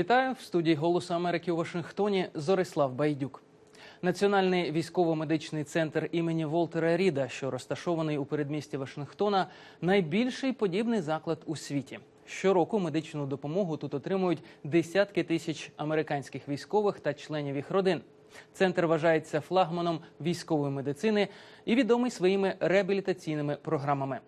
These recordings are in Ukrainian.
Вітаю в студії Голосу Америки у Вашингтоні. Зорислав Байдюк. Національний військово-медичний центр імені Волтера Ріда, що розташований у передмісті Вашингтона, найбільший подібний заклад у світі. Щороку медичну допомогу тут отримують десятки тисяч американських військових та членів їх родин. Центр вважається флагманом військової медицини і відомий своїми реабілітаційними програмами.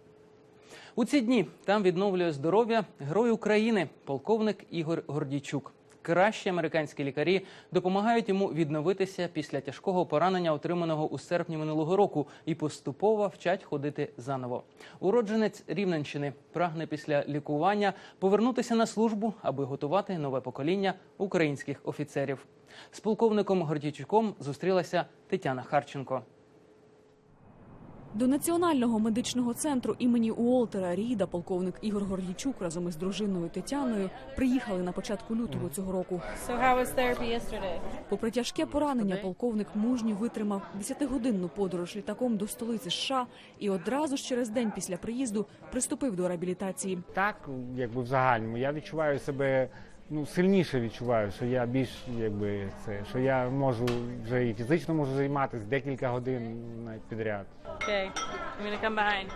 У ці дні там відновлює здоров'я герой України, полковник Ігор Гордійчук. Кращі американські лікарі допомагають йому відновитися після тяжкого поранення, отриманого у серпні минулого року, і поступово вчать ходити заново. Уродженець Рівненщини прагне після лікування повернутися на службу, аби готувати нове покоління українських офіцерів. З полковником Гордійчуком зустрілася Тетяна Харченко. До Національного медичного центру імені Уолтера Ріда полковник Ігор Горлійчук разом із дружиною Тетяною приїхали на початку лютого цього року. Попри тяжке поранення, полковник мужньо витримав 10-годинну подорож літаком до столиці США і одразу ж через день після приїзду приступив до реабілітації. Так, якби в загальному, я відчуваю себе ну, сильніше відчуваю, що я більш якби це, що я можу вже і фізично можу займатися декілька годин навіть підряд. Okay, I'm gonna come behind.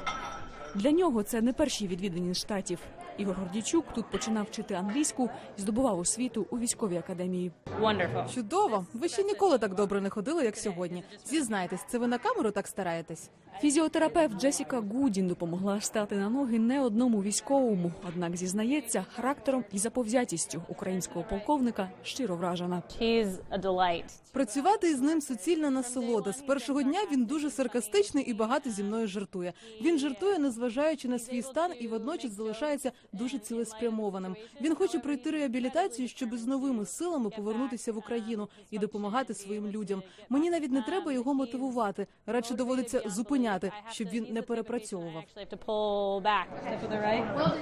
Для нього це не перші відвідини штатів. Ігор Гордійчук тут починав вчити англійську і здобував освіту у військовій академії. Wonderful. Чудово! Ви ще ніколи так добре не ходили, як сьогодні. Зізнайтесь, це ви на камеру так стараєтесь? Фізіотерапевт Джесіка Гудін допомогла стати на ноги не одному військовому. Однак зізнається, характером і заповзятістю українського полковника щиро вражена. He's. Працювати із ним суцільна насолода. З першого дня він дуже саркастичний і багато зі мною жартує. Він жартує, незважаючи на свій стан, і водночас залишається дуже цілеспрямованим. Він хоче пройти реабілітацію, щоб з новими силами повернутися в Україну і допомагати своїм людям. Мені навіть не треба його мотивувати. Радше доводиться зупиняти, щоб він не перепрацьовував.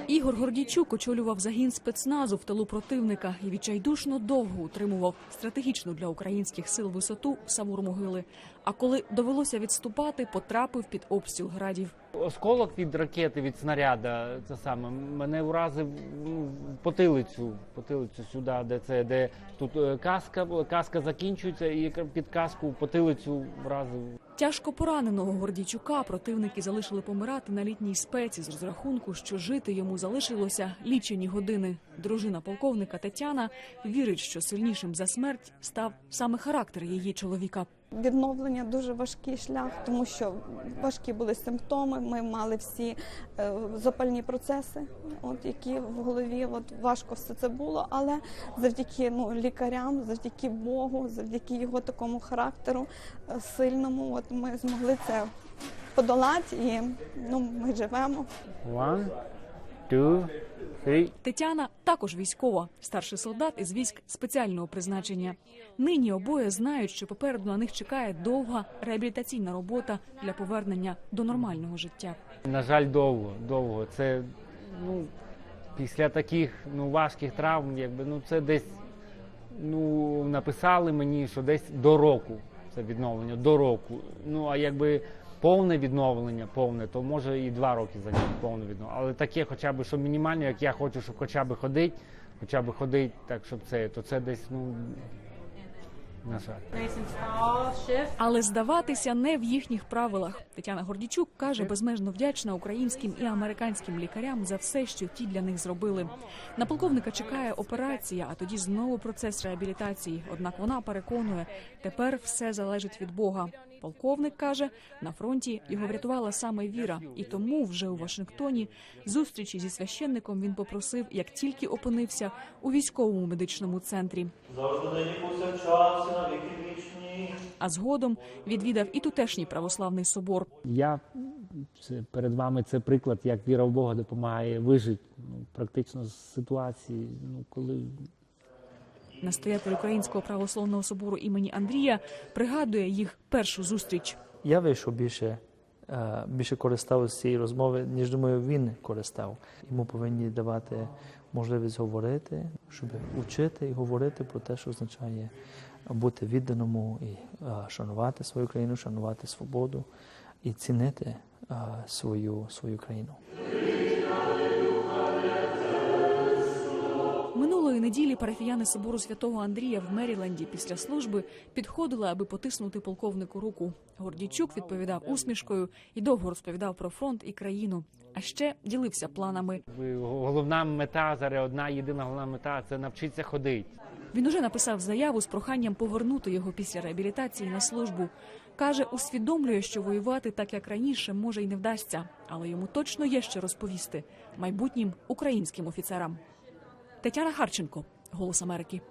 Ігор Гордійчук очолював загін спецназу в тилу противника і відчайдушно довго утримував стратегічну для українських сил висоту Савур-Могили. А коли довелося відступати, потрапив під обстріл градів. Осколок від ракети, від снаряда, це саме мене вразив ну, потилицю, потилицю сюди, де це, де тут е, каска, каска закінчується, і під каску потилицю вразив. Тяжко пораненого Гордійчука противники залишили помирати на літній спеці з розрахунку, що жити йому залишилося лічені години. Дружина полковника Тетяна вірить, що сильнішим за смерть став саме характер її чоловіка. Відновлення дуже важкий шлях, тому що важкі були симптоми. Ми мали всі е, запальні процеси, от які в голові от важко все це було. Але завдяки ну лікарям, завдяки Богу, завдяки його такому характеру е, сильному, от ми змогли це подолати, і ну ми живемо. One, two, three. Тетяна також військова, старший солдат із військ спеціального призначення. Нині обоє знають, що попереду на них чекає довга реабілітаційна робота для повернення до нормального життя. На жаль, довго, довго. Це ну, після таких ну, важких травм, якби ну це десь ну, написали мені, що десь до року це відновлення, до року. Ну а якби повне відновлення, повне, то може і два роки зайняти повне відновлення. Але таке, хоча б що мінімальне, як я хочу, щоб хоча б ходить, хоча б ходить, так щоб це, то це десь, ну на жаль. Але здаватися не в їхніх правилах. Тетяна Гордічук каже, безмежно вдячна українським і американським лікарям за все, що ті для них зробили. На полковника чекає операція, а тоді знову процес реабілітації. Однак вона переконує, тепер все залежить від Бога. Полковник каже, на фронті його врятувала саме віра, і тому вже у Вашингтоні зустрічі зі священником він попросив, як тільки опинився у військовому медичному центрі. завжди і на віки вічні. А згодом відвідав і тутешній православний собор. Я це перед вами це приклад, як віра в Бога допомагає вижити ну, практично з ситуації, ну коли Настоятель Українського православного собору імені Андрія пригадує їх першу зустріч. Я вийшов більше, е, більше користав з цієї розмови, ніж думаю, він користав. Йому повинні давати можливість говорити, щоб вчити і говорити про те, що означає бути відданому і е, шанувати свою країну, шанувати свободу і цінити е, свою, свою країну. Минулої неділі парафіяни собору святого Андрія в Меріленді після служби підходили, аби потиснути полковнику руку. Гордійчук відповідав усмішкою і довго розповідав про фронт і країну. А ще ділився планами. Головна мета зараз одна єдина головна мета це навчитися ходити. Він уже написав заяву з проханням повернути його після реабілітації на службу. Каже, усвідомлює, що воювати так як раніше може й не вдасться, але йому точно є що розповісти майбутнім українським офіцерам. Тетяна Харченко, Голос Америки.